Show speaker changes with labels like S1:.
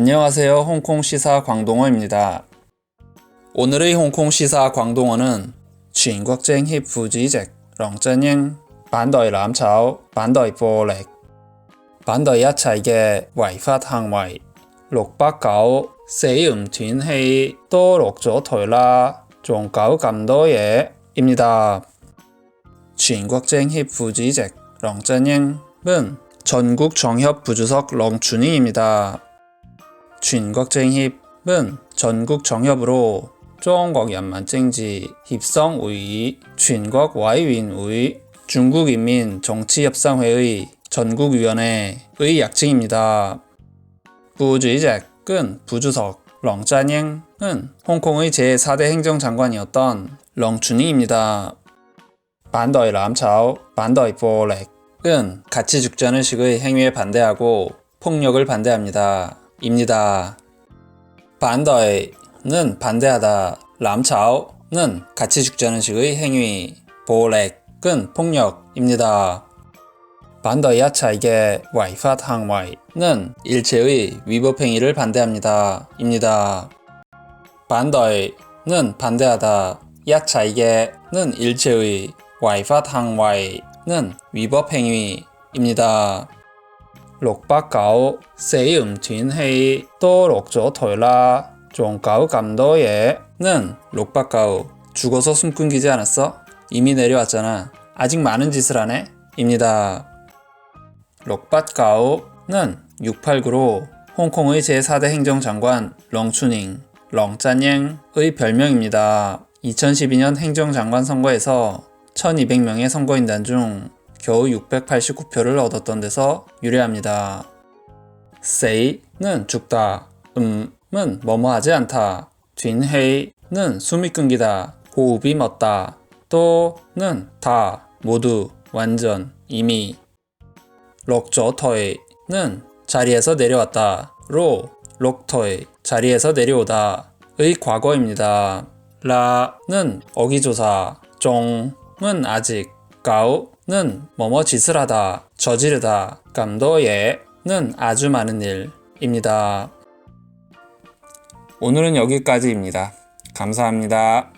S1: 안녕하세요. 홍콩 시사 광동어입니다. 오늘의 홍콩 시사 광동어는 중국쟁이 부지직 렁쩌닝 반도의 남차오 반도의 보렉 반도의 야차이게 외파 항웨이 록박가오 세음튼헤이 또 록조토이라 종가오 감도예 입니다. 중국쟁이 부지직 렁쩌닝은 전국 정협 부주석 렁춘이입니다. 준국쟁 힙은 전국 정협으로 중국 연만쟁지 협성 우의 준국 와이윈의 중국인민 정치협상회의 전국위원회의 약칭입니다. 부주의작은 부주석, 렁짠영은 홍콩의 제4대 행정장관이었던 렁춘이입니다. 반더의 람차오, 반더의 보렉은 같이 죽자는 식의 행위에 반대하고 폭력을 반대합니다. 입니다. 반더이는 반대하다, 람차오는 가치 죽자는 식의 행위, 볼렉은 폭력입니다. 반더이 야차 이게 와이팟 항와이는 일체의 위법 행위를 반대합니다. 입니다. 반더이는 반대하다, 야차 이게는 일체의 와이팟 항와이는 위법 행위입니다. 六百九死唔斷氣都落咗台啦，仲搞咁多嘢는 689 죽어서 숨 끊기지 않았어? 이미 내려왔잖아. 아직 많은 짓을 하네? 입니다. 689는 689로 홍콩의 제4대 행정장관 렁추닝, 렁짜냥의 별명입니다. 2012년 행정장관 선거에서 1200명의 선거인단 중 겨우 689표를 얻었던 데서 유래합니다. say는 죽다, 음은 뭐뭐 하지 않다, 뒷헤이는 숨이 끊기다, 호흡이 멎다, 또는 다, 모두, 완전, 이미. 록저터이는 자리에서 내려왔다, 로, 록터이 자리에서 내려오다 의 과거입니다. 라는 어기조사, 종은 아직, 가우 는 뭐뭐 짓을 하다, 저지르다, 감도예 는 아주 많은 일입니다. 오늘은 여기까지입니다. 감사합니다.